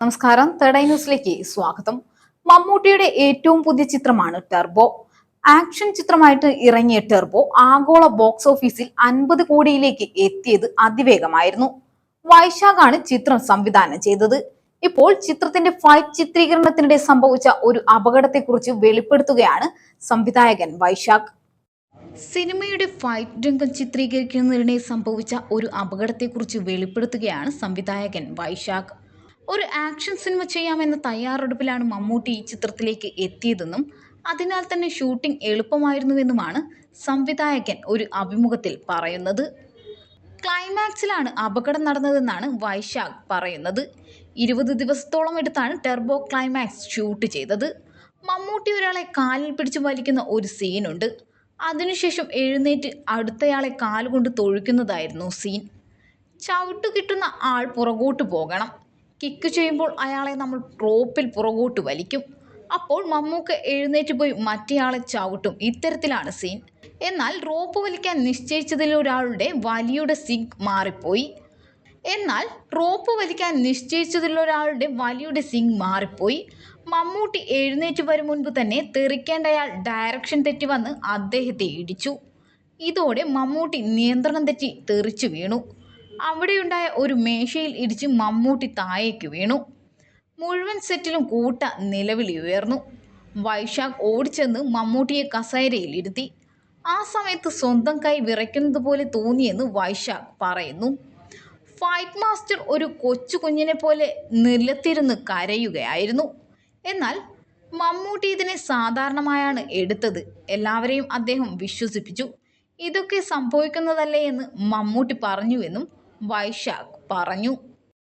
നമസ്കാരം. തേർഡ് ന്യൂസിലേക്ക് സ്വാഗതം. മമ്മൂട്ടിയുടെ ഏറ്റവും പുതിയ ചിത്രമാണ് ടെർബോ ആക്ഷൻ ചിത്രമായിട്ട് ഇറങ്ങിയ ടെർബോ ആഗോള ബോക്സ് ഓഫീസിൽ അൻപത് കോടിയിലേക്ക് എത്തിയത് അതിവേഗമായിരുന്നു. വൈശാഖാണ് ചിത്രം സംവിധാനം ചെയ്തത്. ഇപ്പോൾ ചിത്രത്തിന്റെ ഫൈറ്റ് ചിത്രീകരണത്തിനിടെ സംഭവിച്ച ഒരു അപകടത്തെക്കുറിച്ച് വെളിപ്പെടുത്തുകയാണ് സംവിധായകൻ വൈശാഖ്. സിനിമയുടെ ഫൈറ്റ് രംഗം ചിത്രീകരിക്കുന്നതിനിടെ സംഭവിച്ച ഒരു അപകടത്തെക്കുറിച്ച് വെളിപ്പെടുത്തുകയാണ് സംവിധായകൻ വൈശാഖ്. ഒരു ആക്ഷൻ സിനിമ ചെയ്യാമെന്ന തയ്യാറെടുപ്പിലാണ് മമ്മൂട്ടി ഈ ചിത്രത്തിലേക്ക് എത്തിയതെന്നും അതിനാൽ തന്നെ ഷൂട്ടിംഗ് എളുപ്പമായിരുന്നുവെന്നുമാണ് സംവിധായകൻ ഒരു അഭിമുഖത്തിൽ പറയുന്നത്. ക്ലൈമാക്സിലാണ് അപകടം നടന്നതെന്നാണ് വൈശാഖ് പറയുന്നത്. ഇരുപത് ദിവസത്തോളം എടുത്താണ് ടെർബോ ക്ലൈമാക്സ് ഷൂട്ട് ചെയ്തത്. മമ്മൂട്ടി ഒരാളെ കാലിൽ പിടിച്ചു വലിക്കുന്ന ഒരു സീനുണ്ട് അതിനുശേഷം എഴുന്നേറ്റ് അടുത്തയാളെ കാലുകൊണ്ട് തൊഴിക്കുന്നതായിരുന്നു സീൻ ചവിട്ടു കിട്ടുന്ന ആൾ പുറകോട്ട് പോകണം. കിക്ക് ചെയ്യുമ്പോൾ അയാളെ നമ്മൾ റോപ്പിൽ പുറകോട്ട് വലിക്കും. അപ്പോൾ മമ്മൂക്ക് എഴുന്നേറ്റ് പോയി മറ്റേയാളെ ചവിട്ടും. ഇത്തരത്തിലാണ് സീൻ എന്നാൽ റോപ്പ് വലിക്കാൻ നിശ്ചയിച്ചതിൽ ഒരാളുടെ വലിയുടെ സിഗ് മാറിപ്പോയി. എന്നാൽ റോപ്പ് വലിക്കാൻ നിശ്ചയിച്ചതിൽ ഒരാളുടെ വലിയുടെ സിങ് മാറിപ്പോയി. മമ്മൂട്ടി എഴുന്നേറ്റ് വരും മുൻപ് തന്നെ തെറിക്കേണ്ടയാൾ ഡയറക്ഷൻ തെറ്റി വന്ന് അദ്ദേഹത്തെ ഇടിച്ചു. ഇതോടെ മമ്മൂട്ടി നിയന്ത്രണം തെറ്റി തെറിച്ചു വീണു. അവിടെയുണ്ടായ ഒരു മേശയിൽ ഇടിച്ച് മമ്മൂട്ടി താഴേക്ക് വീണു. മുഴുവൻ സെറ്റിലും കൂട്ട നിലവിളി ഉയർന്നു. വൈശാഖ് ഓടിച്ചെന്ന് മമ്മൂട്ടിയെ കസേരയിൽ ഇരുത്തി. ആ സമയത്ത് സ്വന്തം കൈ വിറയ്ക്കുന്നത് പോലെ തോന്നിയെന്ന് വൈശാഖ് പറയുന്നു. ഫൈറ്റ് മാസ്റ്റർ ഒരു കൊച്ചു കുഞ്ഞിനെ പോലെ നിലത്തിരുന്ന് കരയുകയായിരുന്നു. എന്നാൽ മമ്മൂട്ടി ഇതിനെ സാധാരണമായാണ് എടുത്തത്. എല്ലാവരെയും അദ്ദേഹം വിശ്വസിപ്പിച്ചു. ഇതൊക്കെ സംഭവിക്കുന്നതല്ലേ എന്ന് മമ്മൂട്ടി പറഞ്ഞുവെന്നും വൈശാഖ് പറഞ്ഞു.